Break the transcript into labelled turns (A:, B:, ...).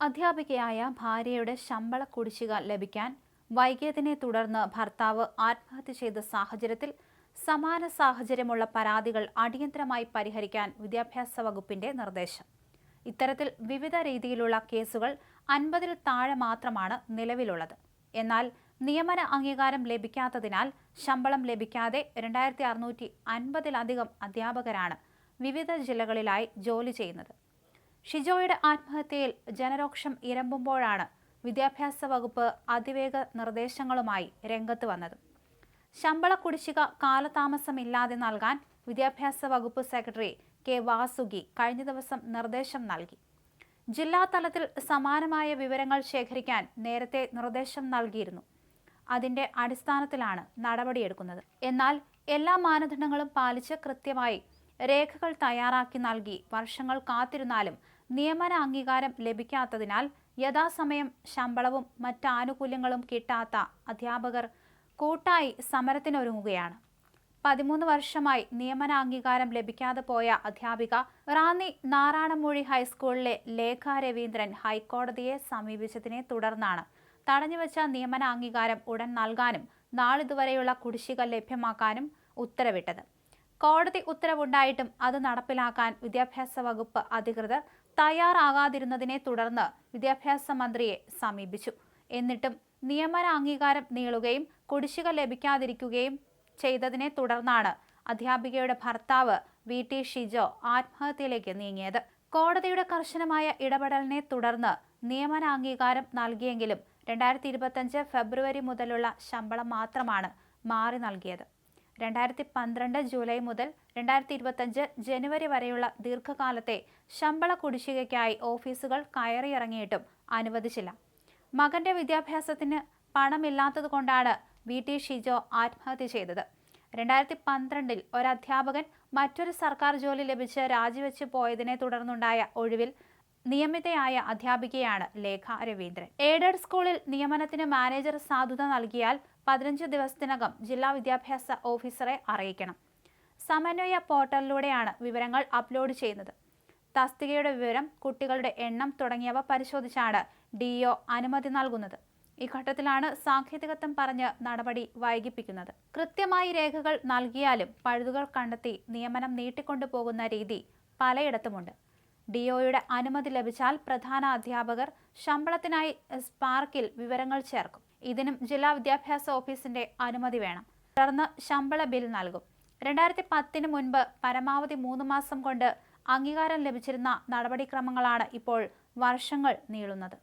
A: അധ്യാപികയായ ഭാര്യയുടെ ശമ്പള കുടിശ്ശിക ലഭിക്കാൻ വൈകിയതിനെ തുടർന്ന് ഭർത്താവ് ആത്മഹത്യ ചെയ്ത സാഹചര്യത്തിൽ സമാന സാഹചര്യമുള്ള പരാതികൾ അടിയന്തരമായി പരിഹരിക്കാൻ വിദ്യാഭ്യാസ വകുപ്പിന്റെ നിർദ്ദേശം. ഇത്തരത്തിൽ വിവിധ രീതിയിലുള്ള കേസുകൾ അൻപതിൽ താഴെ മാത്രമാണ് നിലവിലുള്ളത്. എന്നാൽ നിയമന അംഗീകാരം ലഭിക്കാത്തതിനാൽ ശമ്പളം ലഭിക്കാതെ രണ്ടായിരത്തി അറുന്നൂറ്റി അൻപതിലധികം അധ്യാപകരാണ് വിവിധ ജില്ലകളിലായി ജോലി ചെയ്യുന്നത്. ഷിജോയുടെ ആത്മഹത്യയിൽ ജനരോക്ഷം ഇരമ്പുമ്പോഴാണ് വിദ്യാഭ്യാസ വകുപ്പ് അതിവേഗ നിർദ്ദേശങ്ങളുമായി രംഗത്ത് വന്നത്. ശമ്പള കുടിശ്ശിക കാലതാമസമില്ലാതെ നൽകാൻ വിദ്യാഭ്യാസ വകുപ്പ് സെക്രട്ടറി കെ വാസുകി കഴിഞ്ഞ ദിവസം നിർദ്ദേശം നൽകി. ജില്ലാ തലത്തിൽ സമാനമായ വിവരങ്ങൾ ശേഖരിക്കാൻ നേരത്തെ നിർദ്ദേശം നൽകിയിരുന്നു. അതിന്റെ അടിസ്ഥാനത്തിലാണ് നടപടിയെടുക്കുന്നത്. എന്നാൽ എല്ലാ മാനദണ്ഡങ്ങളും പാലിച്ച് കൃത്യമായി രേഖകൾ തയ്യാറാക്കി നൽകി വർഷങ്ങൾ കാത്തിരുന്നാലും നിയമന അംഗീകാരം ലഭിക്കാത്തതിനാൽ യഥാസമയം ശമ്പളവും മറ്റ് ആനുകൂല്യങ്ങളും കിട്ടാത്ത അധ്യാപകർ കൂട്ടായി സമരത്തിനൊരുങ്ങുകയാണ്. പതിമൂന്ന് വർഷമായി നിയമന അംഗീകാരം ലഭിക്കാതെ പോയ അധ്യാപിക റാന്നി നാറാണമൂഴി ഹൈസ്കൂളിലെ ലേഖ രവീന്ദ്രൻ ഹൈക്കോടതിയെ സമീപിച്ചതിനെ തുടർന്നാണ് തടഞ്ഞുവച്ച നിയമന അംഗീകാരം ഉടൻ നൽകാനും നാളിതുവരെയുള്ള കുടിശ്ശിക ലഭ്യമാക്കാനും ഉത്തരവിട്ടത്. കോടതി ഉത്തരവുണ്ടായിട്ടും അത് നടപ്പിലാക്കാൻ വിദ്യാഭ്യാസ വകുപ്പ് അധികൃതർ തയ്യാറാകാതിരുന്നതിനെ തുടർന്ന് വിദ്യാഭ്യാസ മന്ത്രിയെ സമീപിച്ചു. എന്നിട്ടും നിയമന അംഗീകാരം നീളുകയും കുടിശ്ശിക ലഭിക്കാതിരിക്കുകയും ചെയ്തതിനെ തുടർന്നാണ് അധ്യാപികയുടെ ഭർത്താവ് വി. ടി. ഷിജോ ആത്മഹത്യയിലേക്ക് നീങ്ങിയത്. കോടതിയുടെ കർശനമായ ഇടപെടലിനെ തുടർന്ന് നിയമന അംഗീകാരം നൽകിയെങ്കിലും രണ്ടായിരത്തി ഇരുപത്തഞ്ച് ഫെബ്രുവരി മുതലുള്ള ശമ്പളം മാത്രമാണ് മാറി നൽകിയത്. രണ്ടായിരത്തി പന്ത്രണ്ട് ജൂലൈ മുതൽ രണ്ടായിരത്തി ഇരുപത്തഞ്ച് ജനുവരി വരെയുള്ള ദീർഘകാലത്തെ ശമ്പള കുടിശ്ശികയ്ക്കായി ഓഫീസുകൾ കയറിയിറങ്ങിയിട്ടും അനുവദിച്ചില്ല. മകന്റെ വിദ്യാഭ്യാസത്തിന് പണമില്ലാത്തതുകൊണ്ടാണ് വി. ടി. ഷിജോ ആത്മഹത്യ ചെയ്തത്. രണ്ടായിരത്തി പന്ത്രണ്ടിൽ ഒരു അധ്യാപകൻ മറ്റൊരു സർക്കാർ ജോലി ലഭിച്ച് രാജിവെച്ച് പോയതിനെ തുടർന്നുണ്ടായ ഒഴിവിൽ നിയമിതയായ അധ്യാപികയാണ് ലേഖ രവീന്ദ്രൻ. എയ്ഡഡ് സ്കൂളിൽ നിയമനത്തിന് മാനേജർ സാധുത നൽകിയാൽ പതിനഞ്ച് ദിവസത്തിനകം ജില്ലാ വിദ്യാഭ്യാസ ഓഫീസറെ അറിയിക്കണം. സമന്വയ പോർട്ടലിലൂടെയാണ് വിവരങ്ങൾ അപ്ലോഡ് ചെയ്യുന്നത്. തസ്തികയുടെ വിവരം കുട്ടികളുടെ എണ്ണം തുടങ്ങിയവ പരിശോധിച്ചാണ് ഡിഇഒ അനുമതി നൽകുന്നത്. ഈ ഘട്ടത്തിലാണ് സാങ്കേതികത്വം പറഞ്ഞ് നടപടി വൈകിപ്പിക്കുന്നത്. കൃത്യമായി രേഖകൾ നൽകിയാലും പഴുതുകൾ കണ്ടെത്തി നിയമനം നീട്ടിക്കൊണ്ടുപോകുന്ന രീതി പലയിടത്തുമുണ്ട്. ഡിഒയുടെ അനുമതി ലഭിച്ചാൽ പ്രധാന അധ്യാപകർ ശമ്പളത്തിനായി സ്പാർക്കിൽ വിവരങ്ങൾ ചേർക്കും. ഇതിനും ജില്ലാ വിദ്യാഭ്യാസ ഓഫീസിന്റെ അനുമതി വേണം. തുടർന്ന് ശമ്പള ബിൽ നൽകും. രണ്ടായിരത്തി പത്തിന് മുൻപ് പരമാവധി മൂന്ന് മാസം കൊണ്ട് അംഗീകാരം ലഭിച്ചിരുന്ന നടപടിക്രമങ്ങളാണ് ഇപ്പോൾ വർഷങ്ങൾ നീളുന്നത്.